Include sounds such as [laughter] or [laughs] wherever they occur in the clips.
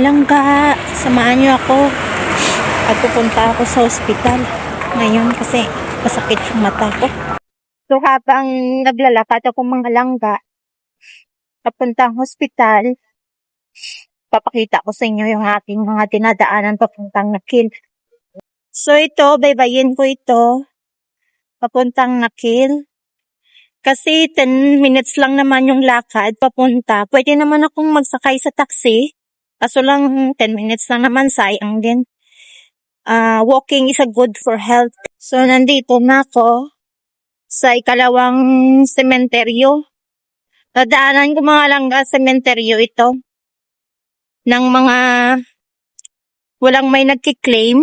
langga, samahan niyo ako. At pupunta ako sa ospital ngayon kasi masakit yung mata ko. So habang naglalakad ako mga langga, papunta ang ospital, papakita ko sa inyo yung aking mga dinadaanan papuntang Nakil. So ito, baybayin ko ito, papuntang Nakil. Kasi 10 minutes lang naman yung lakad papunta. Pwede naman akong magsakay sa taxi. Kaso lang 10 minutes lang naman, sayang din. Ah, walking is a good for health. So nandito na ako sa ikalawang sementeryo. Dadaanan ko mga langga sementeryo ito ng mga walang may nagkiklaim.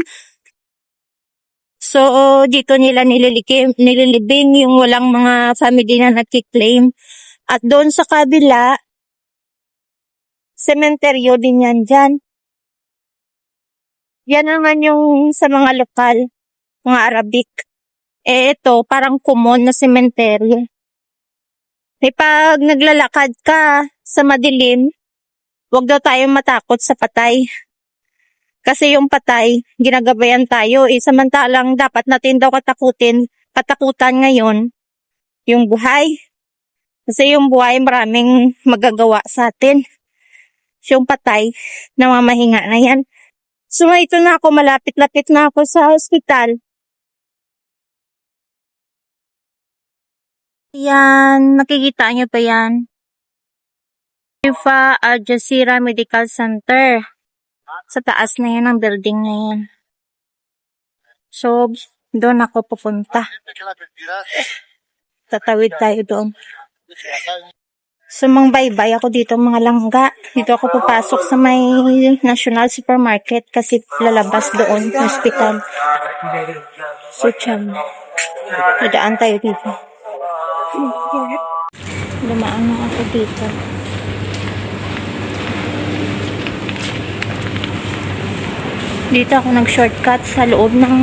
So, dito nila nililikim, nililibing yung walang mga family na nagkiklaim. At doon sa kabila, sementeryo din yan dyan. Yan naman yung sa mga lokal, mga Arabic. Eh, ito, parang common na sementeryo. Eh, pag naglalakad ka sa madilim, huwag daw tayong matakot sa patay. Kasi yung patay, ginagabayan tayo. Eh, samantalang dapat natin daw katakutin, katakutan ngayon, yung buhay. Kasi yung buhay, maraming magagawa sa atin. Yung patay, namamahinga na yan. So, ito na ako, malapit-lapit na ako sa hospital. Yan, makikita nyo pa yan. Ifa Al Jazeera Medical Center. Sa taas na yan ang building na yan. So, doon ako pupunta. Tatawid tayo doon. So, mga baybay ako dito, mga langga. Dito ako papasok sa may National Supermarket kasi lalabas doon, hospital. So, tiyan. Dadaan tayo dito. Dumaan na ako dito. Dito ako nag-shortcut sa loob ng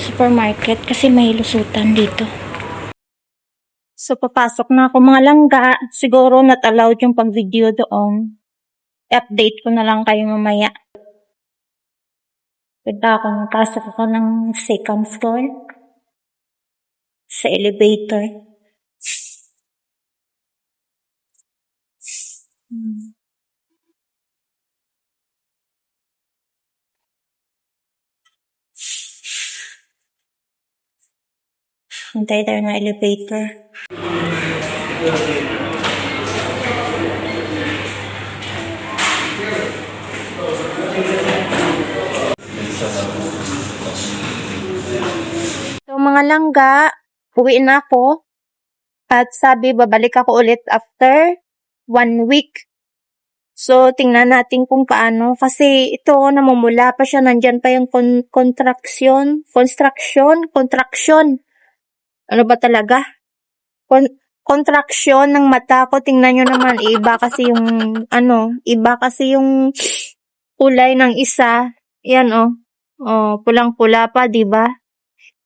supermarket kasi may lusutan dito. So, papasok na ako mga langga. Siguro not allowed yung pag-video doon. I-update ko na lang kayo mamaya. Punta ako, napasok ako ng second floor sa elevator. Hintay tayo ng elevator. So mga langga, uwi na ako. At sabi, babalik ako ulit after one week. So, tingnan natin kung paano. Kasi ito, namumula pa siya. Nandyan pa yung con- contraction. Construction? Contraction. Ano ba talaga? Con- contraction ng mata ko. Tingnan nyo naman. Iba kasi yung, ano, iba kasi yung kulay ng isa. Yan, oh. Oh, pulang-pula pa, di ba?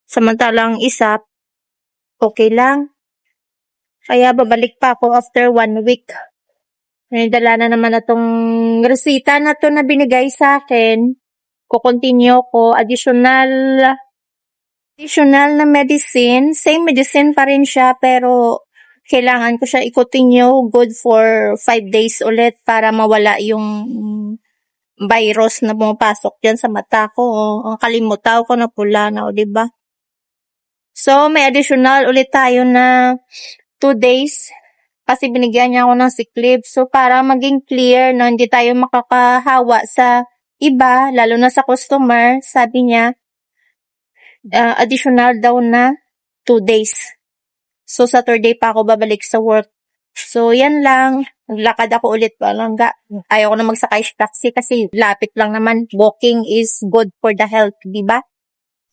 Samantalang isa, okay lang. Kaya babalik pa ako after one week. May na naman na tong resita na to na binigay sa akin. Kukontinue ko. Additional, additional na medicine. Same medicine pa rin siya, pero kailangan ko siya i-continue good for five days ulit para mawala yung virus na pumapasok dyan sa mata ko. Ang kalimutaw ko na pula na, o, diba? So, may additional ulit tayo na two days kasi binigyan niya ako ng sick. So, para maging clear na hindi tayo makakahawa sa iba, lalo na sa customer, sabi niya, uh, additional daw na two days. So, Saturday pa ako babalik sa work. So, yan lang. Naglakad ako ulit pa lang. Ayaw ko na magsakay sa taxi kasi lapit lang naman. Walking is good for the health, di ba?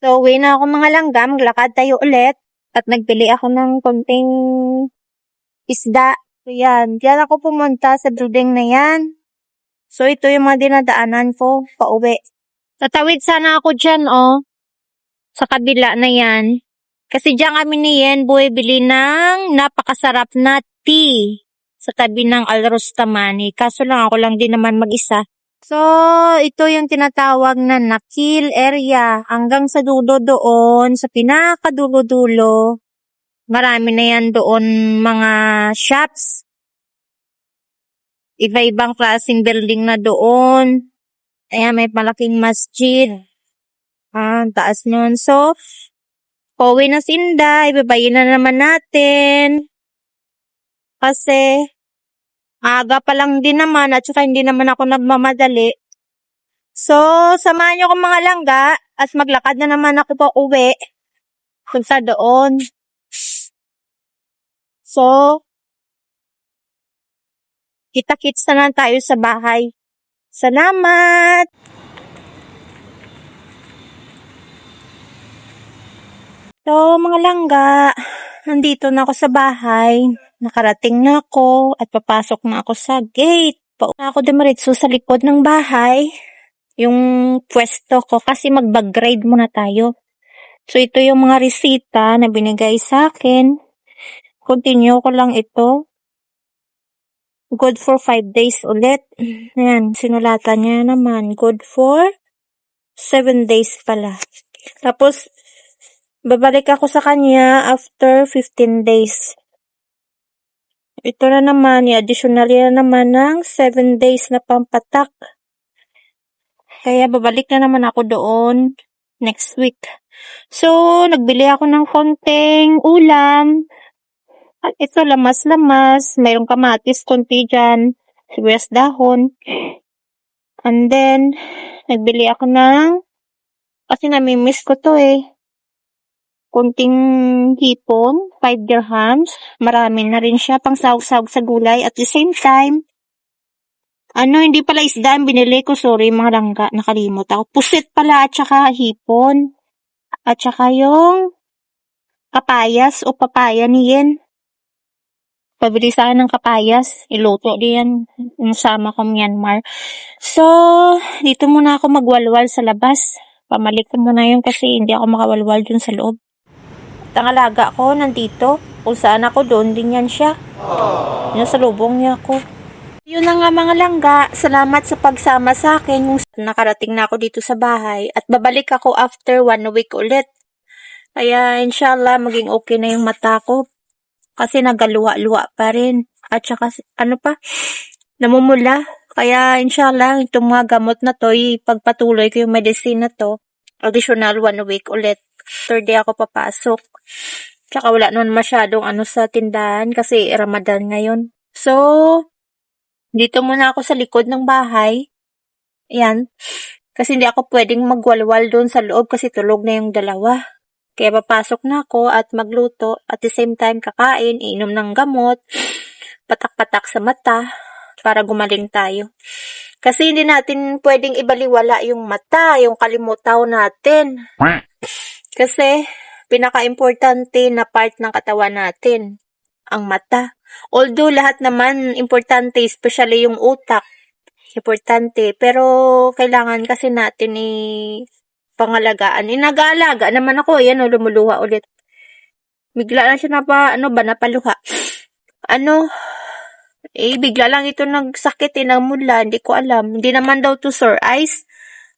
So, uwi na ako mga langga. Maglakad tayo ulit. At nagpili ako ng konting isda. So, yan. Diyan ako pumunta sa building na yan. So, ito yung mga dinadaanan ko pauwi. Tatawid sana ako dyan, oh. Sa kabila na yan. Kasi diyan kami ni Yen Boy bili ng napakasarap na tea sa tabi ng Al Rustamani. Kaso lang ako lang din naman mag-isa. So, ito yung tinatawag na nakil area. Hanggang sa dulo doon, sa pinakadulo-dulo, marami na yan doon mga shops. Iba-ibang klaseng building na doon. Ayan, may malaking masjid. Ah, taas nun. So, pauwi na si Inday. Babayin na naman natin. Kasi, aga pa lang din naman at saka hindi naman ako nagmamadali. So, samahan niyo ko mga langga at maglakad na naman ako pa uwi. Punta doon. So, kita-kits na lang tayo sa bahay. Salamat! So, mga langga, nandito na ako sa bahay. Nakarating na ako at papasok na ako sa gate. Pauna ako dumiretso sa likod ng bahay. Yung pwesto ko kasi mag-bag-grade muna tayo. So, ito yung mga resita na binigay sa akin. Continue ko lang ito. Good for 5 days ulit. Ayan, sinulatan niya naman. Good for 7 days pala. Tapos, babalik ako sa kanya after 15 days. Ito na naman, i-additional na naman ng 7 days na pampatak. Kaya babalik na naman ako doon next week. So, nagbili ako ng konting ulam. At ito, lamas-lamas. Mayroong kamatis, konti dyan. Sibuyas dahon. And then, nagbili ako ng, kasi namimiss ko to eh. Kunting hipon, 5 dirhams. Marami na rin siya pang sahog-sahog sa gulay. At the same time, ano, hindi pala isda ang binili ko. Sorry, mga langga. Nakalimot ako. Pusit pala at saka hipon. At saka yung kapayas o papaya ni Yen. Pabili sa akin ng kapayas. Iluto din yan. Sama ko Myanmar. So, dito muna ako magwalwal sa labas. Pamalik ko muna yun kasi hindi ako makawalwal dun sa loob. At ang alaga ko nandito. Kung saan ako doon din yan siya. Yan sa lubong niya ako. Yun na nga mga langga, salamat sa pagsama sa akin. Yung nakarating na ako dito sa bahay at babalik ako after one week ulit. Kaya inshallah maging okay na yung mata ko. Kasi nagaluwa-luwa pa rin. At saka ano pa, namumula. Kaya inshallah itong mga gamot na to, ipagpatuloy ko yung medicine na to. Additional one week ulit. Third day ako papasok. Tsaka wala naman masyadong ano sa tindahan kasi Ramadan ngayon. So, dito muna ako sa likod ng bahay. Ayan. Kasi hindi ako pwedeng magwalwal doon sa loob kasi tulog na yung dalawa. Kaya papasok na ako at magluto. At the same time, kakain, inom ng gamot, patak-patak sa mata para gumaling tayo. Kasi hindi natin pwedeng ibaliwala yung mata, yung kalimutaw natin. Kasi pinaka-importante na part ng katawan natin, ang mata. Although lahat naman importante, especially yung utak, importante. Pero kailangan kasi natin i pangalagaan. Inag-aalaga naman ako, yan o, lumuluha ulit. Bigla lang siya napa, ano ba, napaluha. Ano, eh, bigla lang ito nagsakit, eh, namula, hindi ko alam. Hindi naman daw to sore eyes.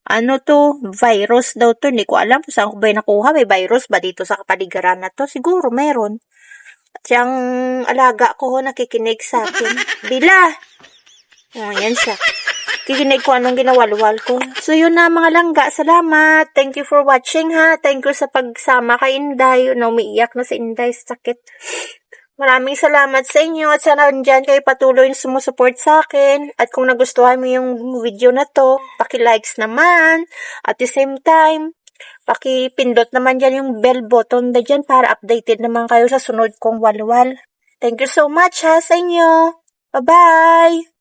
Ano to, virus daw to, hindi ko alam kung saan ko ba nakuha. May virus ba dito sa kapaligiran na to? Siguro, meron. At yung alaga ko, nakikinig sa akin. [laughs] Bila! Oh, yan siya. Kikinig ko anong ginawalwal ko. So, yun na mga langga. Salamat. Thank you for watching ha. Thank you sa pagsama kay Inday. Na umiiyak na si Inday sa sakit. Maraming salamat sa inyo at sana dyan kayo patuloy na sumusuport sa akin. At kung nagustuhan mo yung video na to, paki-likes naman. At the same time, paki-pindot naman dyan yung bell button na dyan para updated naman kayo sa sunod kong walwal. Thank you so much ha sa inyo. Bye-bye!